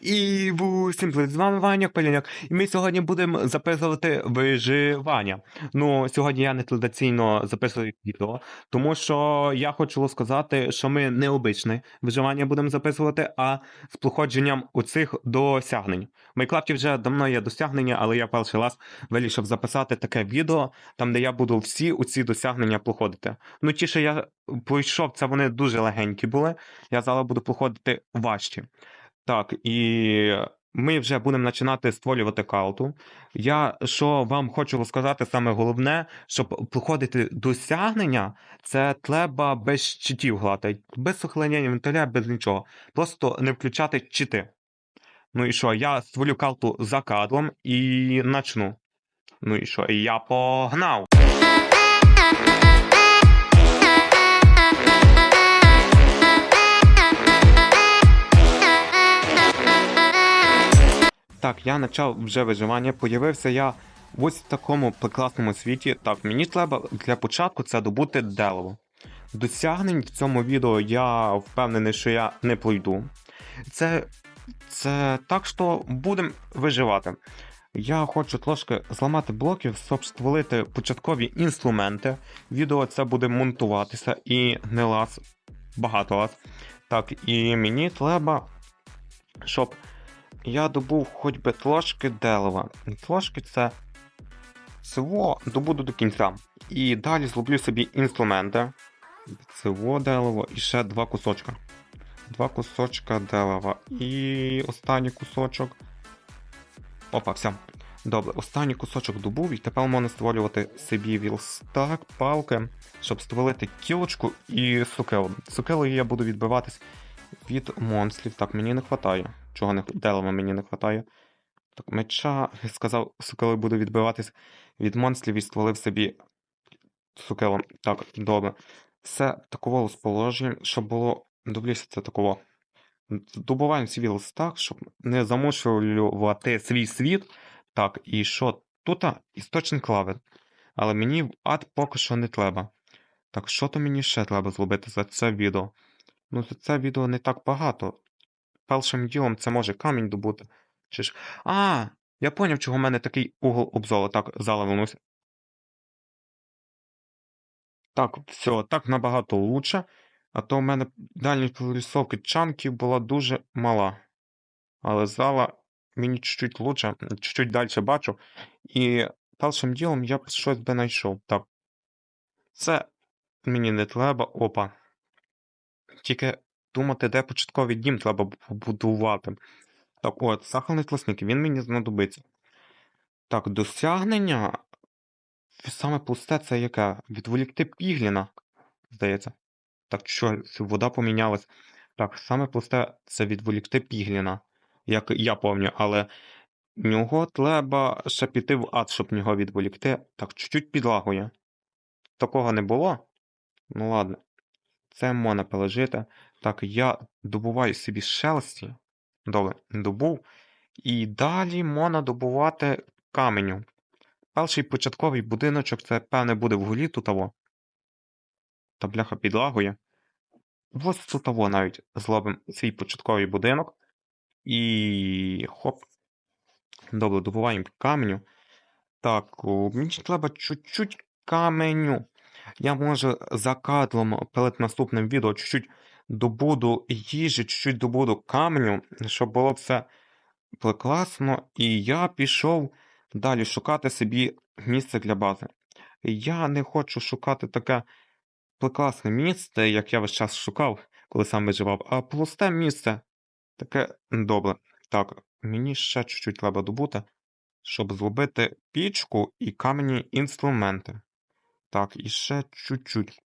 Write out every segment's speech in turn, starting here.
І всім привіт, з вами Ваня Поляняк. І ми сьогодні будемо записувати виживання. Ну, сьогодні я не традиційно записую відео, тому що я хочу сказати, що ми не обичне виживання будемо записувати, а з походженням оцих досягнень. В Майнкрафті вже давно є досягнення, але я перший раз вирішив записати таке відео, там де я буду всі оці досягнення проходити. Ну, ті, що я пройшов, це вони дуже легенькі були. Я зараз буду проходити важчі. Так, і ми вже будемо починати створювати калту. Я що вам хочу розказати саме головне, щоб проходити досягнення, це треба без читів грати, без сохранення інвентаря, без нічого. Просто не включати чити. Ну і що, я створю карту за кадром і начну. Ну і що, я погнав. Так, я почав вже виживання. Появився я ось в такому прекрасному світі. Так, мені треба для початку це добути дерево. Досягнень в цьому відео я впевнений, що я не пройду. Це, це так, що будемо виживати. Я хочу трошки зламати блоків, щоб створити початкові інструменти. Відео це буде монтуватися і не раз, багато раз. Так, і мені треба, щоб я добув хоч би трошки дерева. Трошки це село добуду до кінця. І далі зроблю собі інструменти. Село дерево і ще два кусочка. Два кусочка дерева. І останній кусочок. Опа, все. Добре, останній кусочок добув, і тепер можна створювати собі вілстак, палки, щоб створити кілочку і сукелу. Сукелою я буду відбиватись від монстрів. Так, мені не вистачає. Чого не дерева мені не вистачає. Так, меча, сказав, сукелою буду відбиватись від монстрів і створив собі сукелом. Так, добре. Все такого розположення, щоб було. Дивлюся, це такого. Добуваємо свій листак, щоб не замушувати свій світ. Так, і що? Тут істочник клави. Але мені ад поки що не треба. Так, що то мені ще треба зробити за це відео? Ну, за це відео не так багато. Першим ділом це може камінь добути. Чи ж. А, я поняв, чого в мене такий угол обзору. Так, заливнувся. Так, все, так набагато лучше. А то в мене дальність прорисовки чанків була дуже мала. Але зала мені чуть-чуть лучше, чуть-чуть далі бачу. І першим ділом я щось би знайшов. Так. Це мені не треба. Опа. Тільки думати, де початковий дім треба побудувати. Так, от, сахарний класник, він мені знадобиться. Так, досягнення. Саме пусте це яке? Відволікти пігліна, здається. Так, що, вода помінялась. Так, саме пусте це відволікти пігліна, як я пам'ятаю, але нього треба ще піти в ад, щоб нього відволікти. Так, чуть-чуть підлагує. Такого не було? Ну ладно. Це можна пережити. Так, я добуваю собі шелсті. Добре, добув. І далі можна добувати каменю. Перший початковий будиночок, це, певне, буде в голі тутово. Та бляха підлагує. Ось тутово навіть зробимо свій початковий будинок. І хоп. Добре, добуваємо каменю. Так, мені треба чуть-чуть каменю. Я можу за кадром перед наступним відео чуть-чуть добуду їжі, чуть-чуть добуду каменю, щоб було все прекрасно. І я пішов далі шукати собі місце для бази. Я не хочу шукати таке прекрасне місце, як я весь час шукав, коли сам виживав, а просте місце. Таке добре. Так, мені ще чуть-чуть треба добути, щоб зробити пічку і кам'яні інструменти. Так, і ще чуть-чуть.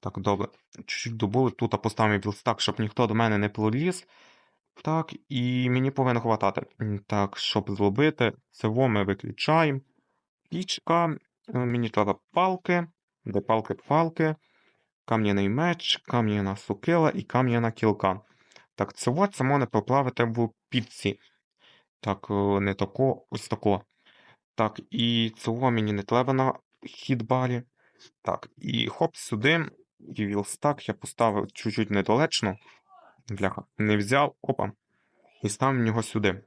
Так, добре. Чуть-чуть добули. Тут поставимо вілстак, щоб ніхто до мене не проліз. Так, і мені повинно хватати. Так, щоб зробити, цього ми виключаємо. Пічка. Е, Мені треба палки. Де палки, палки. Кам'яний меч, кам'яна сукила і кам'яна кілка. Так, цього це можна поплавити в піці. Так, е, не тако, ось тако. Так, і цього мені не треба на хітбарі. Так, і хоп, сюди. І вілстак я поставив чуть-чуть недалечно. Бляха, не взяв. Опа. і ставимо його сюди.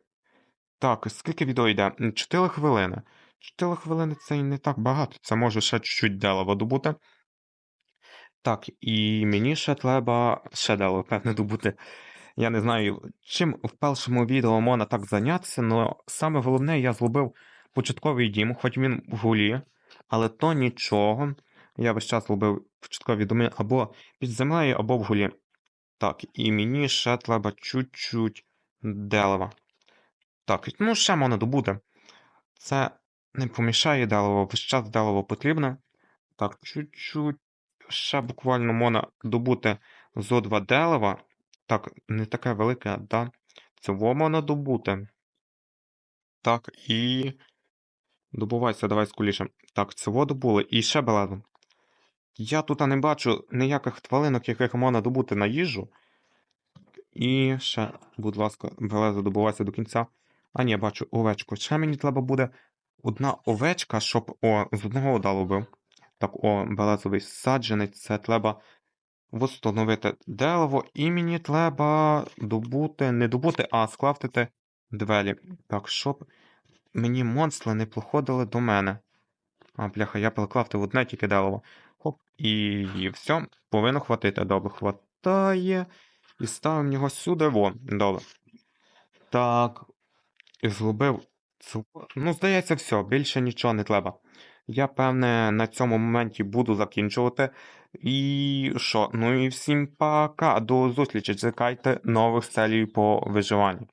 Так, скільки відео йде? 4 хвилини. 4 хвилини це і не так багато. Це може ще чуть-чуть дерева добути. Так, і мені ще треба ще дерево, певне, добути. Я не знаю, чим в першому відео можна так зайнятися, але саме головне, я зробив початковий дім, хоч він в гулі, але то нічого. Я весь час робив початкові доми або під землею, або в гулі. Так, і мені ще треба чуть-чуть дерева. Так, ну ще можна добути. Це не помішає дерево, весь час дерево потрібне. Так, чуть-чуть. Ще буквально можна добути зо два дерева. Так, не таке велике, да. Цього можна добути. Так, і. Добувайся, давай скуліше. Так, цього добули. І ще белезу. Я тут не бачу ніяких тваринок, яких можна добути на їжу. І ще, будь ласка, белезу добувайся до кінця. А ні, бачу овечку. Ще мені треба буде одна овечка, щоб. О, з одного удалу бив. Так, о, березовий саджанець, це треба встановити дерево, і мені треба добути, не добути, а скрафтити двері. Так, щоб мені монстри не проходили до мене. А, бляха, я перекрафтив одне тільки дерево. Хоп, і, і все, повинно хватити. Добре, хватає. І ставимо його сюди. Во, добре. Так. І зробив. Ну, здається, все, більше нічого не треба. Я, певне, на цьому моменті буду закінчувати. І що? Ну і всім пока. До зустрічі. Чекайте нових серій по виживанню.